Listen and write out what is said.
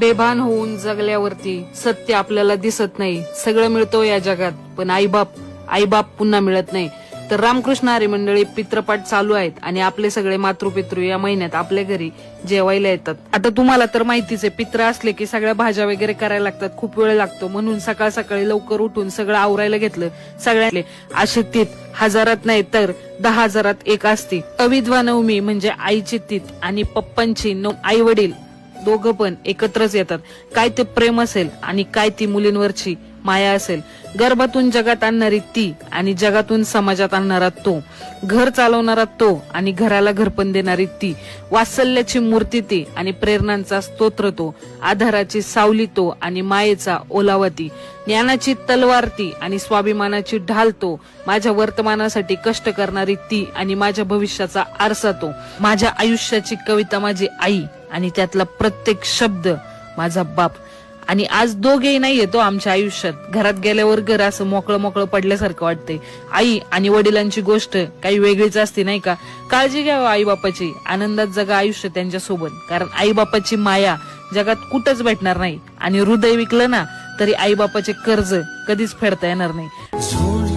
बेभान होऊन जगल्यावरती सत्य आपल्याला दिसत नाही. सगळं मिळतो या जगात. पण आईबाप आईबाप पुन्हा मिळत नाही. तर रामकृष्ण हरी मंडळी पित्रपाठ चालू आहेत आणि आपले सगळे मातृपितृ या महिन्यात आपल्या घरी जेवायला येतात. आता तुम्हाला तर माहितीच आहे पित्र असले की सगळ्या भाज्या वगैरे करायला लागतात. खूप वेळ लागतो. म्हणून सकाळ सकाळी लवकर उठून सगळं आवरायला घेतलं. सगळ्यातले अशी तीत. हजारात नाही तर दहा हजारात एक असती. अविधवा नवमी म्हणजे आईची तीत आणि पप्पांची आई वडील. दोघं पण एकत्रच येतात. काय ते प्रेम असेल आणि काय ती मुलींवरची माया असेल. गर्भातून जगात आणणारी ती आणि जगातून समाजात आणणारा तो. घर चालवणारा तो आणि घराला घरपण देणारी ती. वात्सल्याची मूर्ती ती आणि प्रेरणांचा स्तोत्र तो. आधाराची सावली तो आणि मायेचा ओलावा ती. ज्ञानाची तलवार ती आणि स्वाभिमानाची ढाल तो. माझ्या वर्तमानासाठी कष्ट करणारी ती आणि माझ्या भविष्याचा आरसा तो. माझ्या आयुष्याची कविता माझी आई. आणि त्यातला प्रत्येक शब्द माझा बाप. आणि आज दोघेही नाही येतो आमच्या आयुष्यात. घरात गेल्यावर घर असं मोकळं मोकळं पडल्यासारखं वाटतंय. आई आणि वडिलांची गोष्ट काही वेगळीच असते नाही का? काळजी घ्यावं आई बापाची आनंदात जगा आयुष्य त्यांच्यासोबत कारण आई बापाची माया जगात कुठंच भेटणार नाही. आणि हृदय विकलं ना तरी आई बापाचे कर्ज कधीच फेडता येणार नाही.